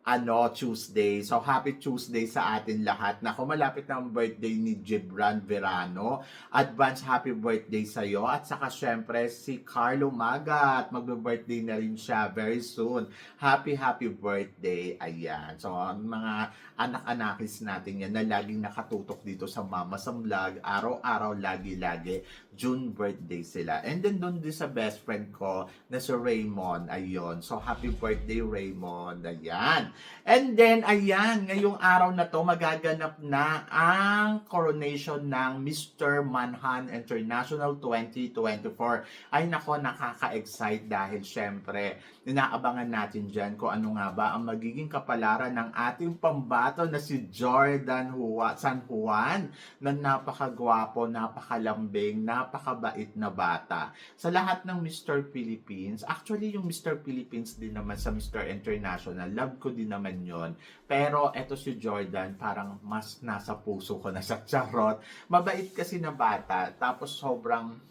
ano, Tuesday. So, happy Tuesday sa atin lahat. Naku, malapit na ang birthday ni Gibran Verano. Advance happy birthday sa iyo. At saka, syempre, si Carlo Magat. Magbe-birthday na rin siya very soon. Happy, happy birthday. Ayan. So, ang mga anak-anakis natin yan na laging nakatutok dito sa Mama sa Vlog. Araw-araw, lagi-lagi. June birthday sila. And then, doon din sa best friend ko na si Raymond. Ayun. So, happy birthday, Raymond. Ayan. And then, ayan, ngayong araw na to, magaganap na ang coronation ng Mr. Manhan International 2024. Ay nako, nakaka-excite dahil syempre, inaabangan natin dyan kung ano nga ba ang magiging kapalaran ng ating pambato na si Jordan Hua, San Juan na napakagwapo, napakalambing, napakabait na bata. Sa lahat ng Mr. Philippines, actually yung Mr. Philippines din naman sa Mr. International, love ko din naman yon Pero eto si Jordan, parang mas nasa puso ko na sa charot. Mabait kasi na bata, tapos sobrang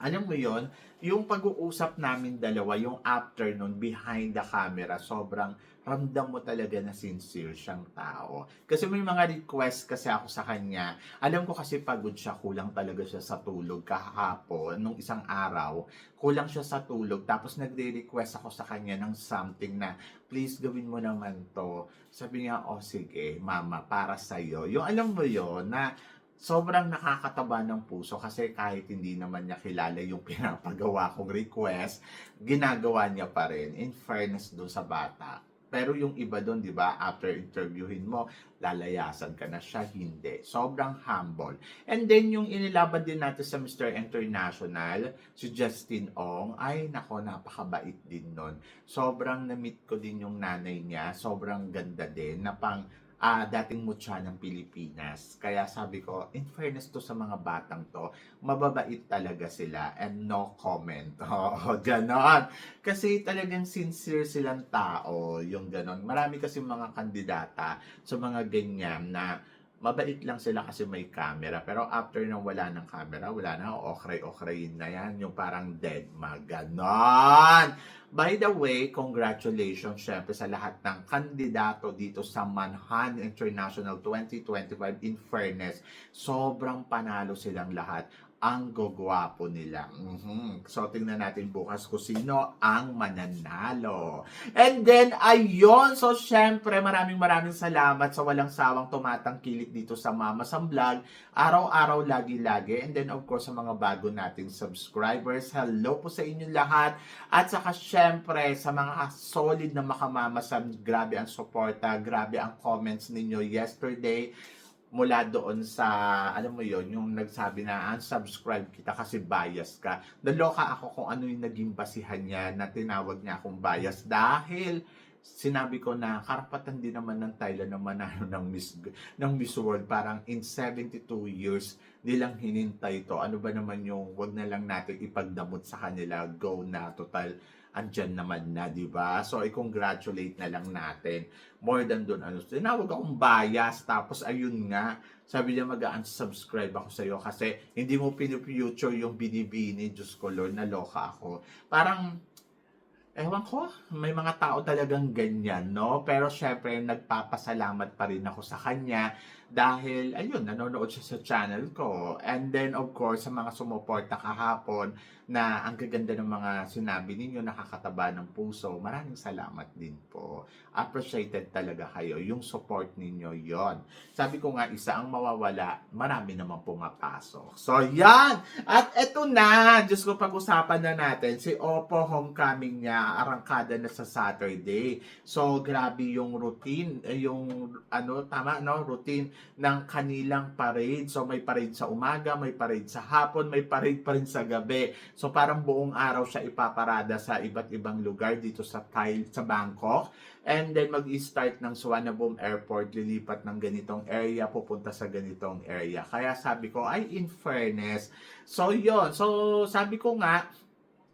alam mo yon yung pag-uusap namin dalawa, yung afternoon behind the camera, sobrang ramdam mo talaga na sincere siyang tao. Kasi may mga request kasi ako sa kanya. Alam ko kasi pagod siya, kulang talaga siya sa tulog kahapon, nung isang araw, kulang siya sa tulog. Tapos nagre-request ako sa kanya ng something na, please gawin mo naman to. Sabi niya, oh sige, mama, para sa'yo. Yung alam mo yon na sobrang nakakataba ng puso kasi kahit hindi naman niya kilala yung pinapagawa kong request, ginagawa niya pa rin in fairness doon sa bata. Pero yung iba doon, di ba, after interviewin mo, lalayasan ka na siya, hindi. Sobrang humble. And then, yung inilaban din natin sa Mr. International, si Justin Ong, ay, nako, napakabait din nun. Sobrang na-meet ko din yung nanay niya. Sobrang ganda din, na pang ah dating mutya ng Pilipinas. Kaya sabi ko, in fairness to sa mga batang to, mababait talaga sila and no comment. Oo, ganon. Kasi talagang sincere silang tao, yung ganon. Marami kasi mga kandidata sa mga ganyan na mabait lang sila kasi may camera. Pero after nang wala ng camera, wala na, okray-okray na yan. Yung parang dead ma. Ganon! By the way, congratulations syempre sa lahat ng kandidato dito sa Manhan International 2025. In fairness, sobrang panalo silang lahat ang gogwapo nila. Mhm. So, tingnan natin bukas kung sino ang mananalo. And then, ayun. So, syempre, maraming maraming salamat sa walang sawang tumatangkilik dito sa Mama Sam Vlog. Araw-araw, lagi-lagi. And then, of course, sa mga bago nating subscribers, hello po sa inyong lahat. At saka, syempre, sa mga solid na makamama Sam, grabe ang suporta, grabe ang comments ninyo yesterday mula doon sa, alam mo yon yung nagsabi na unsubscribe kita kasi bias ka. Naloka ako kung ano yung naging basihan niya na tinawag niya akong bias dahil sinabi ko na karapatan din naman ng Thailand na manalo ng Miss, ng Miss World. Parang in 72 years, nilang hinintay to. Ano ba naman yung wag na lang natin ipagdamot sa kanila, go na, total andyan naman na, di ba? So, i-congratulate na lang natin. More than doon, ano, tinawag akong bias, tapos ayun nga, sabi niya mag-unsubscribe ako sa'yo kasi hindi mo pinufuture yung binibini, Diyos ko Lord, naloka ako. Parang, ewan ko, may mga tao talagang ganyan, no? Pero syempre, nagpapasalamat pa rin ako sa kanya dahil ayun nanonood siya sa channel ko. And then of course sa mga sumuporta kahapon na ang gaganda ng mga sinabi ninyo nakakataba ng puso maraming salamat din po. Appreciated talaga kayo. Yung support ninyo yon sabi ko nga isa ang mawawala marami naman pumapasok. So yan! At eto na Diyos ko pag-usapan na natin. Si Oppo homecoming niya arangkada na sa Saturday. So grabe yung routine eh, yung ano tama no? Routine ng kanilang parade. So may parade sa umaga, may parade sa hapon, may parade pa rin sa gabi. So parang buong araw siya ipaparada sa iba't ibang lugar dito sa Thai, sa Bangkok. And then mag-start ng Suvarnabhumi Airport, lilipat ng ganitong area, pupunta sa ganitong area. Kaya sabi ko, ay in fairness. So yon So sabi ko nga,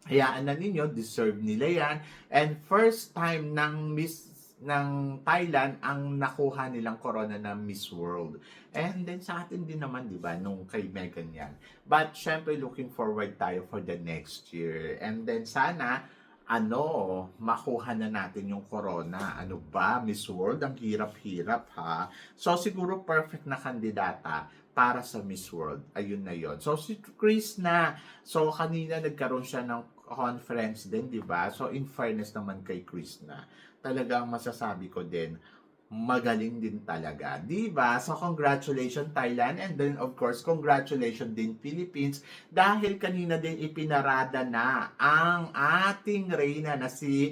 hayaan na ninyo, deserve nila yan. And first time ng Miss ng Thailand ang nakuha nilang corona na Miss World. And then sa atin din naman, di ba, nung kay Megan yan. But syempre looking forward tayo for the next year. And then sana, ano, makuha na natin yung corona. Ano ba, Miss World? Ang hirap-hirap ha. So siguro perfect na kandidata para sa Miss World. Ayun na yon. So si Chris na, so kanina nagkaroon siya ng conference din, di ba? So in fairness naman kay Chris na, talagang masasabi ko din, magaling din talaga. Di ba? So, congratulations Thailand and then of course, congratulations din Philippines dahil kanina din ipinarada na ang ating reyna na si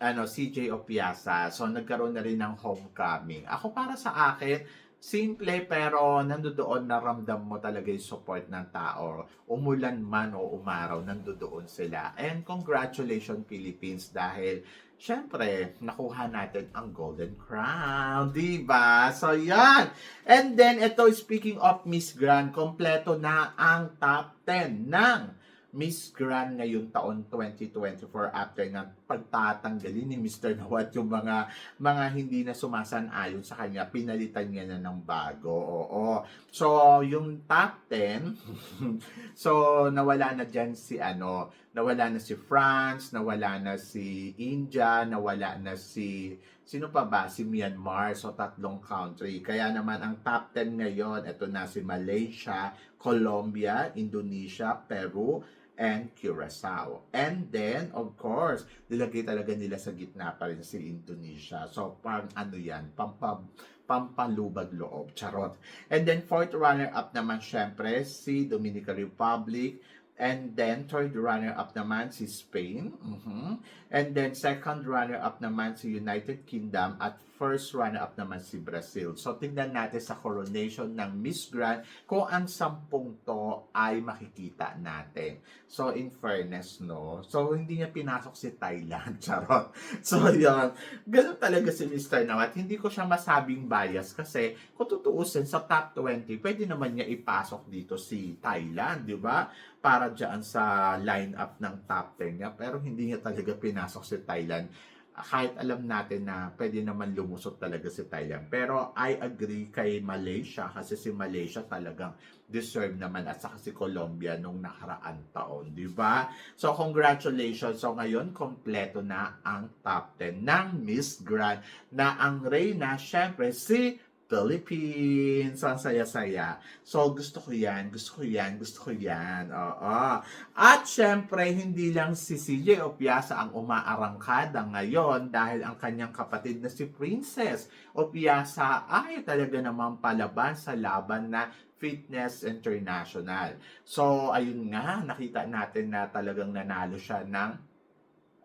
ano, CJ Opiasa. So, nagkaroon na rin ng homecoming. Ako para sa akin, simple pero nandoon naramdam mo talaga yung support ng tao. Umulan man o umaraw, nandoon sila. And congratulations Philippines dahil syempre, nakuha natin ang Golden Crown, di ba? So, yan. And then, ito, speaking of Miss Grand, kompleto na ang top 10 ng Miss Grand ngayong taon 2024 after ng pagtatanggalin ni Mr. Nawat yung mga mga hindi na sumasan-ayon sa kanya, pinalitan niya na ng bago. Oo. So, yung top 10, so nawala na dyan si ano, nawala na si France, nawala na si India, nawala na si sino pa ba? Si Myanmar, so tatlong country. Kaya naman ang top 10 ngayon, ito na si Malaysia, Colombia, Indonesia, Peru, and Curacao. And then, of course, nilagay talaga nila sa gitna pa rin si Indonesia. So, pang ano yan, pampam, pampalubag loob. Charot. And then, fourth runner-up naman, syempre, si Dominican Republic. And then, third runner-up naman si Spain. Mhm. And then, second runner-up naman si United Kingdom. At first runner-up naman si Brazil. So, tingnan natin sa coronation ng Miss Grand kung ang sampung to ay makikita natin. So, in fairness, no? So, hindi niya pinasok si Thailand. Charot. So, yun. Ganun talaga si Mr. Nawat. Hindi ko siya masabing bias kasi kung tutuusin sa top 20, pwede naman niya ipasok dito si Thailand, di ba? Para dyan sa lineup ng top 10 niya. Pero hindi niya talaga pinasok si Thailand kahit alam natin na pwede naman lumusot talaga si Thailand. Pero I agree kay Malaysia kasi si Malaysia talagang deserve naman at saka si Colombia nung nakaraan taon, di ba? So congratulations. So ngayon kompleto na ang top 10 ng Miss Grand na ang reyna syempre si Philippines. Ang saya-saya. So, gusto ko yan, gusto ko yan, gusto ko yan. Oo. At syempre, hindi lang si CJ Opiasa ang umaarangkada ngayon dahil ang kanyang kapatid na si Princess Opiasa ay talaga namang palaban sa laban na Fitness International. So, ayun nga, nakita natin na talagang nanalo siya ng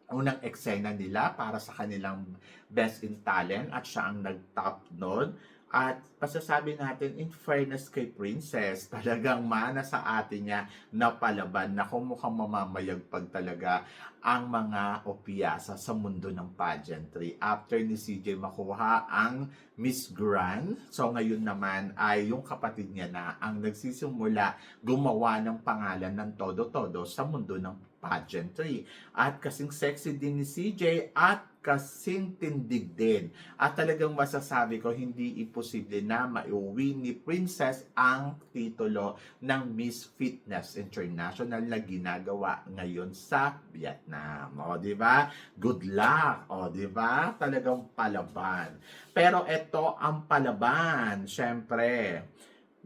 unang eksena nila para sa kanilang Best in Talent at siya ang nag-top noon. At pasasabi natin, in fairness kay Princess, talagang mana sa atin niya na palaban na kung mukhang mamamayagpag talaga ang mga opiasa sa mundo ng pageantry. After ni CJ makuha ang Miss Grand, so ngayon naman ay yung kapatid niya na ang nagsisimula gumawa ng pangalan ng todo-todo sa mundo ng pageantry. At kasing sexy din ni CJ at kasing tindig din. At talagang masasabi ko, hindi imposible na maiuwi ni Princess ang titulo ng Miss Fitness International na ginagawa ngayon sa Vietnam. O, di ba? Good luck. O, di ba? Talagang palaban. Pero ito ang palaban. Siyempre,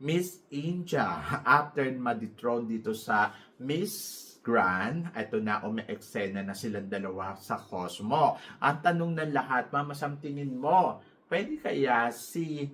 Miss India, after ma-dethrone dito sa Miss Grand, ito na ume-eksena na silang dalawa sa Cosmo. Ang tanong ng lahat, mama, Sam, tingin mo, pwede kaya si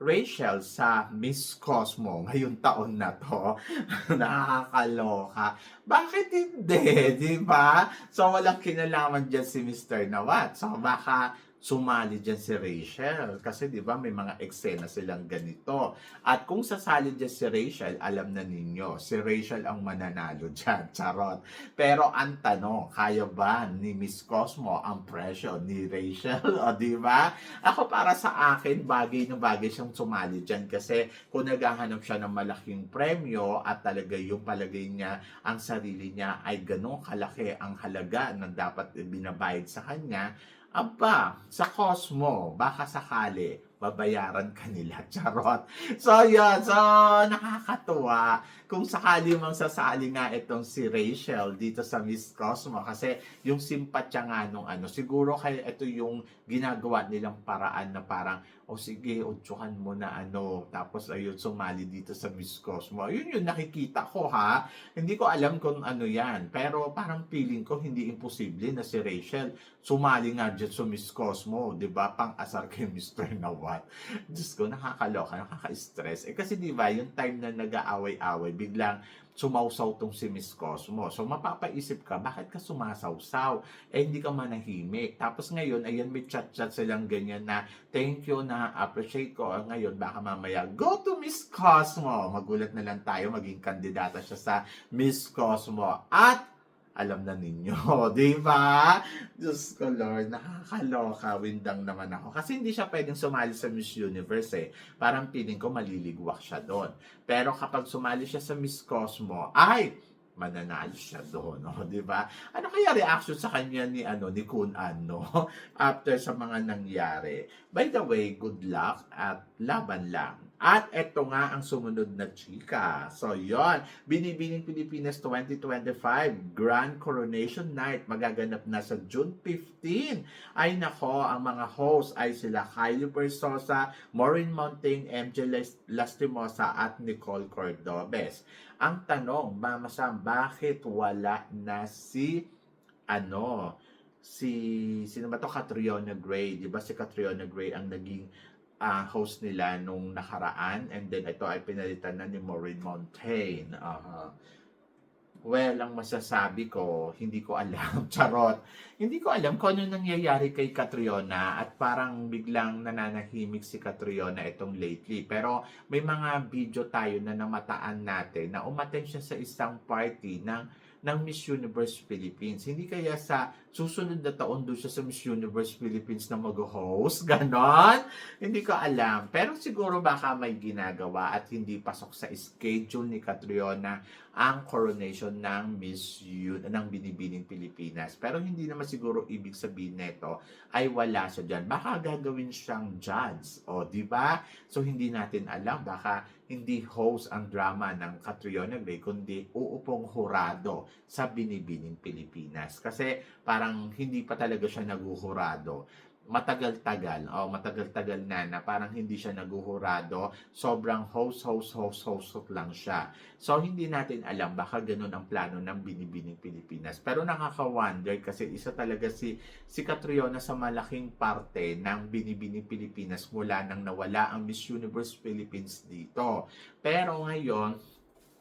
Rachel sa Miss Cosmo ngayong taon na to? Nakakaloka. Bakit hindi? Di ba? So, walang kinalaman dyan si Mr. Nawat. So, baka sumali dyan si Rachel. Kasi di ba may mga eksena silang ganito. At kung sasali dyan si Rachel, alam na ninyo, si Rachel ang mananalo dyan. Charot. Pero ang tanong, kaya ba ni Miss Cosmo ang presyo ni Rachel? O di ba? Ako para sa akin, bagay na bagay siyang sumali dyan. Kasi kung naghahanap siya ng malaking premyo at talaga yung palagay niya, ang sarili niya ay ganong kalaki ang halaga na dapat binabayad sa kanya, Aba, sa Cosmo, baka sakali, babayaran kanila. Charot. So, yun. So, nakakatuwa. Kung sakali mang sasali nga itong si Rachel dito sa Miss Cosmo. Kasi yung simpatya nga nung ano, siguro kaya ito yung ginagawa nilang paraan na parang, o sige, utsukan mo na ano. Tapos, ayun, sumali dito sa Miss Cosmo. Yun yung nakikita ko, ha? Hindi ko alam kung ano yan. Pero parang feeling ko, hindi imposible na si Rachel sumali nga dyan sa Miss Cosmo, di ba? Pang-asar kay Mr. Nawat. Diyos ko, nakakaloka, nakaka-stress. Eh kasi di ba, yung time na nag-aaway-away, biglang sumausaw tong si Miss Cosmo. So mapapaisip ka, bakit ka sumasawsaw? Eh hindi ka manahimik. Tapos ngayon, ayan may chat-chat silang ganyan na thank you na appreciate ko. Ah, Ngayon, baka mamaya, go to Miss Cosmo. Magulat na lang tayo, maging kandidata siya sa Miss Cosmo. At alam na ninyo, di ba? Diyos ko Lord, nakakaloka, windang naman ako. Kasi hindi siya pwedeng sumali sa Miss Universe eh. Parang feeling ko maliligwak siya doon. Pero kapag sumali siya sa Miss Cosmo, ay, mananalo siya doon, no? 'di ba? Ano kaya reaction sa kanya ni ano ni Kun Ano after sa mga nangyari? By the way, good luck at laban lang. At eto nga ang sumunod na chika. So, yon Binibining Pilipinas 2025 Grand Coronation Night magaganap na sa June 15. Ay nako, ang mga host ay sila Kylie Persosa, Maureen Montaigne, MJ Las- Lastimosa at Nicole Cordobes. Ang tanong, Mama Sam, bakit wala na si ano, si sino ba to Catriona Gray, 'di ba si Catriona Gray ang naging ah, host nila nung nakaraan and then ito ay pinalitan na ni Maureen Montaigne. Aha. Well, ang masasabi ko, hindi ko alam. Charot. Hindi ko alam kung ano nangyayari kay Catriona at parang biglang nananahimik si Catriona itong lately. Pero may mga video tayo na namataan natin na umaten siya sa isang party ng ng Miss Universe Philippines. Hindi kaya sa susunod na taon doon siya sa Miss Universe Philippines na mag-host? Ganon? Hindi ko alam. Pero siguro baka may ginagawa at hindi pasok sa schedule ni Catriona ang coronation ng Miss Un ng Binibining Pilipinas. Pero hindi naman siguro ibig sabihin nito ay wala siya dyan. Baka gagawin siyang judge. O, di ba? So, hindi natin alam. Baka hindi host ang drama ng Catriona Gray, kundi uupong hurado sa Binibining Pilipinas. Kasi parang hindi pa talaga siya naguhurado matagal-tagal, o matagal-tagal na na parang hindi siya naguhurado, sobrang host, host, host, host, host lang siya. So, hindi natin alam, baka ganun ang plano ng Binibining Pilipinas. Pero nakaka-wonder kasi isa talaga si, si Catriona sa malaking parte ng Binibining Pilipinas mula nang nawala ang Miss Universe Philippines dito. Pero ngayon,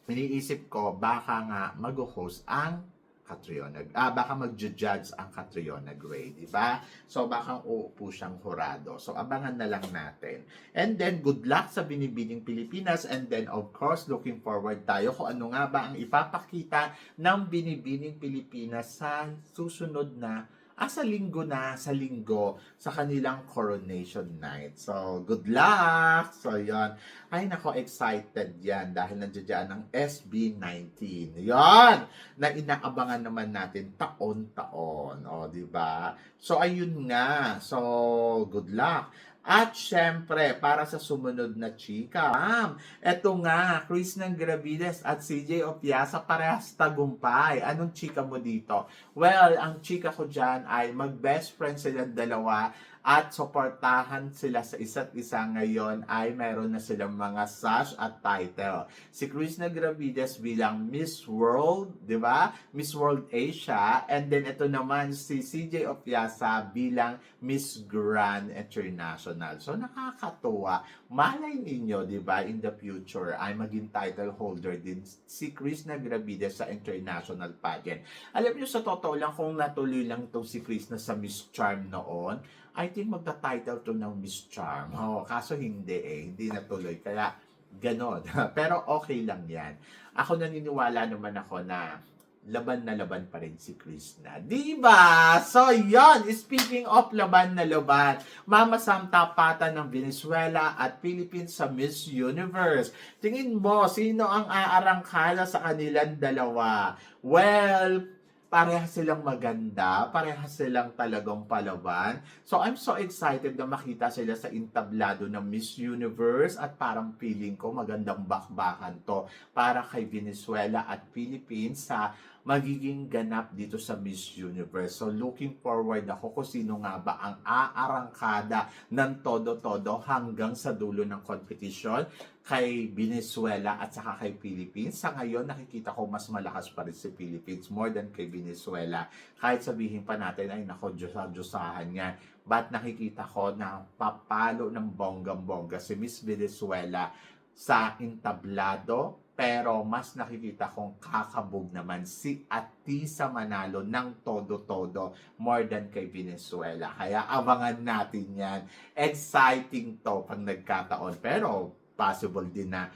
iniisip ko, baka nga mag-host ang Catriona, ah, baka mag-judge ang Catriona Gray, di ba? So, baka uupo siyang hurado. So, abangan na lang natin. And then, good luck sa Binibining Pilipinas. And then, of course, looking forward tayo kung ano nga ba ang ipapakita ng Binibining Pilipinas sa susunod na ah, sa linggo na, sa linggo, sa kanilang coronation night. So, good luck! So, yon Ay, nako, excited yan dahil nandiyan dyan ang SB19. Yon Na inaabangan naman natin taon-taon. O, di ba? So, ayun nga. So, good luck. At syempre, para sa sumunod na chika, ma'am, eto nga, Chris ng Gravides at CJ Opiasa, parehas tagumpay. Anong chika mo dito? Well, ang chika ko dyan ay mag-best friend silang dalawa at suportahan sila sa isa't isa ngayon ay meron na silang mga sash at title. Si Chris na Gravides bilang Miss World, di ba? Miss World Asia. And then ito naman si CJ Opiasa bilang Miss Grand International. So nakakatuwa. Malay ninyo, di ba, in the future ay maging title holder din si Chris na Gravides sa international pageant. Alam niyo sa totoo lang kung natuloy lang itong si Chris na sa Miss Charm noon, I think magta-title to ng Miss Charm. Oh, kaso hindi eh, hindi natuloy. Kaya ganon. Pero okay lang yan. Ako naniniwala naman ako na laban na laban pa rin si Chris na. Di ba? So, yon Speaking of laban na laban, Mama Sam tapatan ng Venezuela at Philippines sa Miss Universe. Tingin mo, sino ang aarangkala sa kanilang dalawa? Well, parehas silang maganda, parehas silang talagang palaban. So I'm so excited na makita sila sa intablado ng Miss Universe at parang feeling ko magandang bakbakan to para kay Venezuela at Philippines sa magiging ganap dito sa Miss Universe. So looking forward ako kung sino nga ba ang aarangkada ng todo-todo hanggang sa dulo ng competition kay Venezuela at saka kay Philippines. Sa ngayon, nakikita ko mas malakas pa rin si Philippines more than kay Venezuela. Kahit sabihin pa natin, ay nako, Diyos-Diyosahan yan. But nakikita ko na papalo ng bonggang-bongga si Miss Venezuela sa intablado pero mas nakikita kong kakabog naman si Atisa Manalo ng todo-todo more than kay Venezuela. Kaya abangan natin yan. Exciting to pag nagkataon. Pero possible din na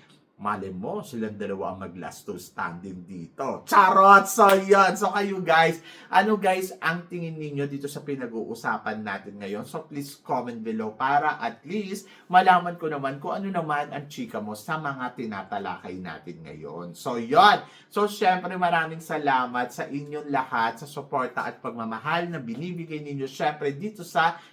mali mo, silang dalawa ang mag-last two standing dito. Charot! So, yun. So, kayo guys, ano guys ang tingin ninyo dito sa pinag-uusapan natin ngayon? So, please comment below para at least malaman ko naman kung ano naman ang chika mo sa mga tinatalakay natin ngayon. So, yun. So, syempre, maraming salamat sa inyong lahat sa suporta at pagmamahal na binibigay ninyo syempre dito sa